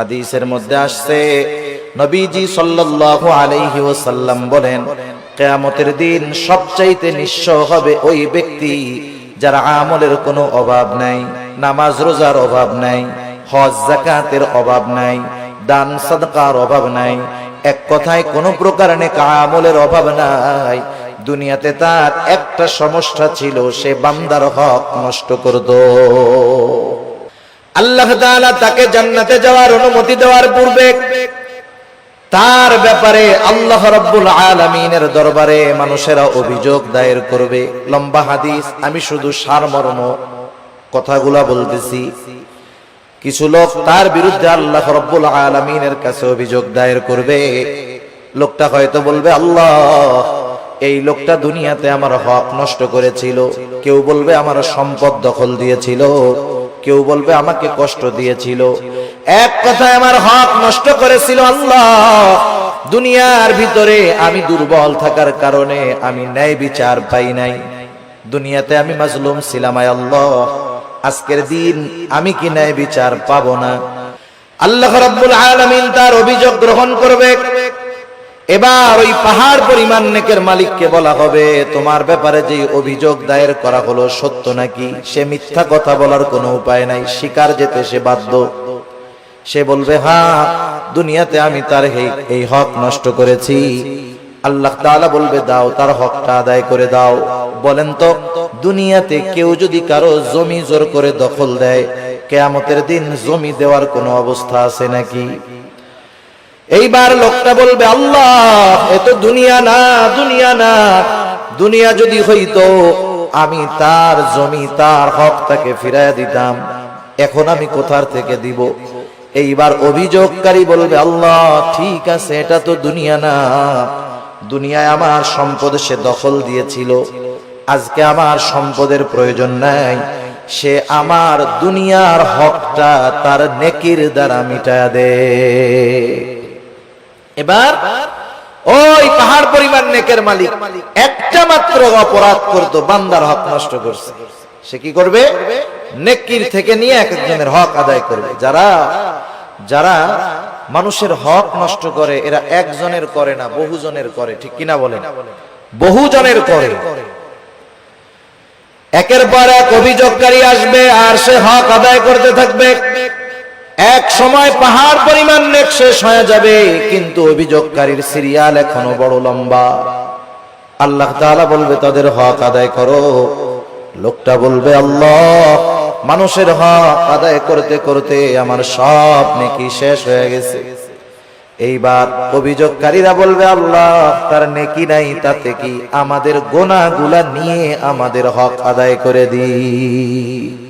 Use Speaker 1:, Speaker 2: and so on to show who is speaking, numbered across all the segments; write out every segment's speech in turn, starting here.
Speaker 1: হাদিসের মধ্যে আসছে, নবীজি সাল্লাল্লাহু আলাইহি ওয়াসাল্লাম বলেন, কিয়ামতের দিন সবচাইতে নিঃস্ব হবে ওই ব্যক্তি যার আমলের কোনো অভাব নাই, নামাজ রোজার অভাব নাই, হজ জাকাতের অভাব নাই, দান, সাদকার অভাব নাই, এক কথায় কোনো প্রকার আমলের অভাব নাই। দুনিয়াতে তার একটা সমস্যা ছিল, সে বান্দার হক নষ্ট করত। আল্লাহ তাকে জান্নাতে যাওয়ার অনুমতি দেওয়ার পূর্বে তার ব্যাপারে আল্লাহ রাব্বুল আলামিনের দরবারে মানুষেরা অভিযোগ দায়ের করবে। লম্বা হাদিস, আমি শুধু সারমর্ম কথাগুলা বলতেছি। কিছু লোক তার বিরুদ্ধে আল্লাহ রব্বুল আলমিনের কাছে অভিযোগ দায়ের করবে। লোকটা হয়তো বলবে, আল্লাহ, এই লোকটা দুনিয়াতে আমার হক নষ্ট করেছিল। কেউ বলবে, আমার সম্পদ দখল দিয়েছিল। কেউ বলবে, আমাকে কষ্ট দিয়েছিল। এক কথায় আমার হক নষ্ট করেছিল আল্লাহ। দুনিয়ার ভিতরে আমি দুর্বল থাকার কারণে আমি ন্যায় বিচার পাই নাই। দুনিয়াতে আমি মাজলুম ছিলাম আল্লাহ। আজকের দিন আমি কি ন্যায় বিচার পাবো না? আল্লাহ রাব্বুল আলামিন তার অভিযোগ গ্রহণ করবে। এবার ওই পাহাড় পরিমাণ নেকের মালিককে বলা হবে, তোমার ব্যাপারে যে অভিযোগ দায়ের করা হলো সত্য নাকি? সে মিথ্যা কথা বলার কোনো উপায় নাই, শিকার যেতে সে বাধ্য। সে বলবে হ্যাঁ দুনিয়াতে আমি তার এই- হক নষ্ট করেছি। আল্লাহ তাআলা বলবে, দাও, তার হকটা আদায় করে দাও। বলেন তো, দুনিয়াতে কেউ যদি কারও জমি জোর করে দখল দেয়, কেয়ামতের দিন জমি দেওয়ার কোনো অবস্থা আছে নাকি? এইবার লোকটা বলবে, আল্লাহ, এ তো দুনিয়া না দুনিয়া না। দুনিয়া যদি হইতো, আমি তার জমি, তার হক তাকে ফিরাইয়া দিতাম। এখন আমি কোথার থেকে দিব? এইবার অভিযোগকারী বলবে, আল্লাহ, ঠিক আছে, এটা তো দুনিয়া না। দুনিয়ায় আমার সম্পদ সে দখল দিয়েছিল। আজকে আমার সম্পদের প্রয়োজন নাই। সে আমার দুনিয়ার হকটা তার নেকির দ্বারা মিটায়া দে। এবার ওই পাহাড় পরিমাণ নেকের মালিক একটা মাত্র অপরাধ করতো, বান্দার হক নষ্ট করছে। সে কি করবে? নেকির থেকে নিয়ে এক একজনের হক আদায় করবে। যারা যারা মানুষের হক নষ্ট করে, এরা একজনের করে না, বহুজনের করে, ঠিক কিনা বলেন? বহুজনের করে। একের পর এক অভিযোগকারী আসবে আর সে হক আদায় করতে থাকবে। এক সময় পাহাড় পরিমাণ নেক শেষ হয়ে যাবে, কিন্তু অভিযোগকারীর সিরিয়াল এখনও বড় লম্বা। আল্লাহ তাআলা বলবে, তাদের হক আদায় করো। লোকটা বলবে, আল্লাহ, মানুষের হক আদায় করতে করতে আমার সব নেকি শেষ হয়ে গেছে। এইবার অভিযোগকারীরা বলবে, আল্লাহ, তার নেকি নাই, তাতে কি আমাদের গোনাগুলা নিয়ে আমাদের হক আদায় করে দিই?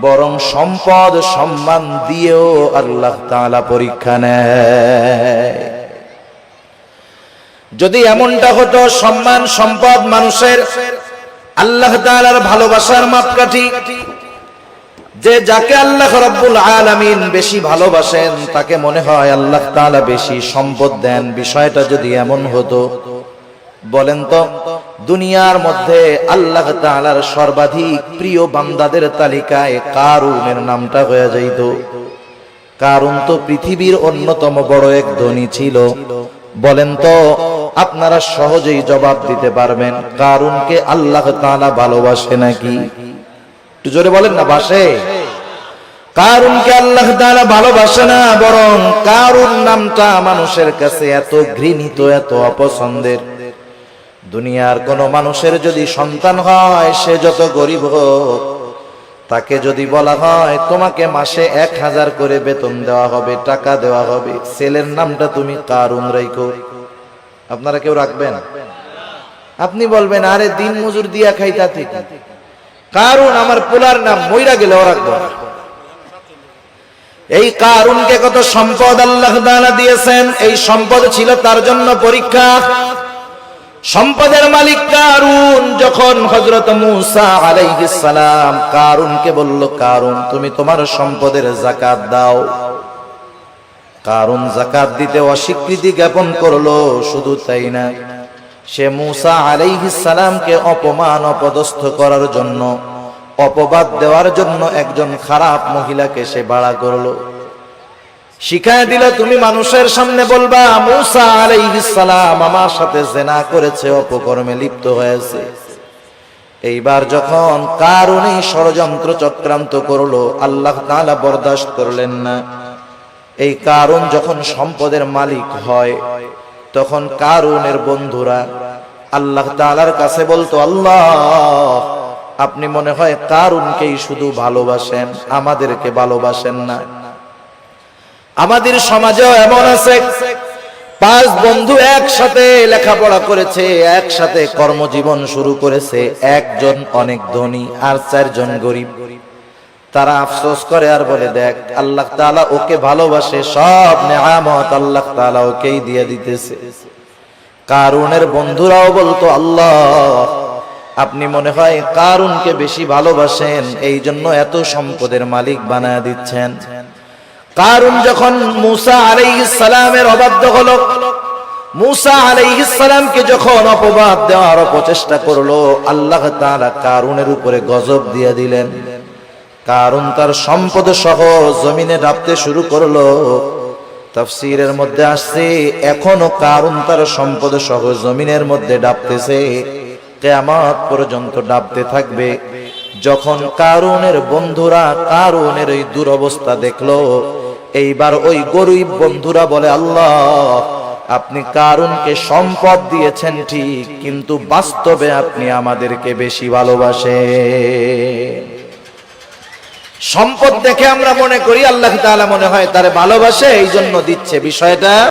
Speaker 1: বরং সম্পদ সম্মান দিয়েও আল্লাহ তাআলা পরীক্ষা নেয়। যদি এমনটা হতো, সম্মান, সম্পদ মানুষের আল্লাহ তাআলার ভালোবাসার মাপকাঠি, যে যাকে আল্লাহ রাব্বুল আলামিন বেশি ভালোবাসেন, তাকে মনে হয় আল্লাহ তাআলা বেশি সম্পদ দেন। বিষয়টা যদি এমন হতো বলেন তো, দুনিয়ার মধ্যে আল্লাহ তাআলার সর্বাধিক প্রিয় বান্দাদের তালিকায় কারুনের নামটা হয়ে যাইত। কারণ তো পৃথিবীর অন্যতম বড় এক ধনী ছিল। বলেন তো, আপনারা সহজেই জবাব দিতে পারবেন, কারুনকে আল্লাহ তাআলা ভালোবাসে নাকি? একটু জোরে বলেন না, বাসে। কারুনকে আল্লাহ তাআলা ভালোবাসে না, বরং কারুন নামটা মানুষের কাছে এত ঘৃণিত, এত অপছন্দের। দুনিয়ার কোন মানুষের যদি সন্তান হয়, সে যত গরিব হোক, তাকে যদি বলা হয়, তোমাকে মাসে এক হাজার করে বেতন দেওয়া হবে, টাকা দেওয়া হবে, ছেলের নামটা তুমি কারুন রাইকো আপনারা কেউ রাখবেন? আপনি বলবেন, আরে দিন মজুর দিয়া খাইতা থেকে কারুন, আমার পোলার নাম মইরা গেলেও রাখব। এই কারুনকে কত সম্পদ আল্লাহ দিয়েছেন, এই সম্পদ ছিল তার জন্য পরীক্ষা। সম্পদের মালিক কারুন, যখন হযরত মূসা সালাম কারুনকে বলল, কারুন, তুমি তোমার সম্পদের যাকাত দাও। কারুন যাকাত দিতে অস্বীকৃতি জ্ঞাপন করল, শুধু তাই না, সে মূসা সালামকে অপমান, অপদস্থ করার জন্য, অপবাদ দেওয়ার জন্য একজন খারাপ মহিলাকে সে বাড়া করল। শিখায় দিল, তুমি মানুষের সামনে বলবা, মুসা সালাম আমার সাথে জেনা করেছে, অপকর্মে লিপ্ত হয়েছে। এইবার যখন কারণে ষড়যন্ত্র চক্রান্ত করল, আল্লাহ তাআলা বরদাস্ত করলেন না। এই কারণ যখন সম্পদের মালিক হয়, তখন কারুনের বন্ধুরা আল্লাহ তাআলার কাছে বলতো, আল্লাহ, আপনি মনে হয় কারুনকেই শুধু ভালোবাসেন, আমাদেরকে ভালোবাসেন না। আমাদের সমাজেও এমন আছে। পাঁচ বন্ধু একসাথে লেখাপড়া করেছে, একসাথে কর্মজীবন শুরু করেছে। একজন অনেক ধনী আর চারজন গরিব। তারা আফসোস করে আর বলে, দেখ, আল্লাহ তাআলা ওকে ভালোবাসে, সব নেয়ামত আল্লাহ তাআলা ওকেই দিয়ে দিতেছে। কারুনের বন্ধুরাও বলতো, আল্লাহ, আপনি মনে হয় কারুনকে বেশি ভালোবাসেন এই জন্য এত সম্পদের মালিক বানায় দিচ্ছেন। কারুন যখন মুসা আলাইহিস সালামের অবাধ্য হলো, মুসা আলাইহিস সালামকে যখন অপবাদ দেওয়ার প্রচেষ্টা করল, আল্লাহ তাআলা কারুনের উপরে গজব দিয়ে দিলেন। কারুন তার সম্পদ সহ জমিনে ডাবতে শুরু করল। তাফসীরের মধ্যে আসছে, এখনও কারুন তার সম্পদ সহ জমিনের মধ্যে ডাবতেছে, কেয়ামত পর্যন্ত ডাবতে থাকবে। যখন কারুনের বন্ধুরা কারুনের এই দুরবস্থা দেখল এইবার ওই গরিব বন্ধুরা বলে, আল্লাহ, আপনি কারুনকে সম্পদ দিয়েছেন ঠিক, কিন্তু বাস্তবে আপনি আমাদেরকে বেশি ভালোবাসে সম্পদ দেখে আমরা মনে করি, আল্লাহ তাআলা মনে হয় তারে ভালোবাসে এই জন্য দিচ্ছে বিষয়টা।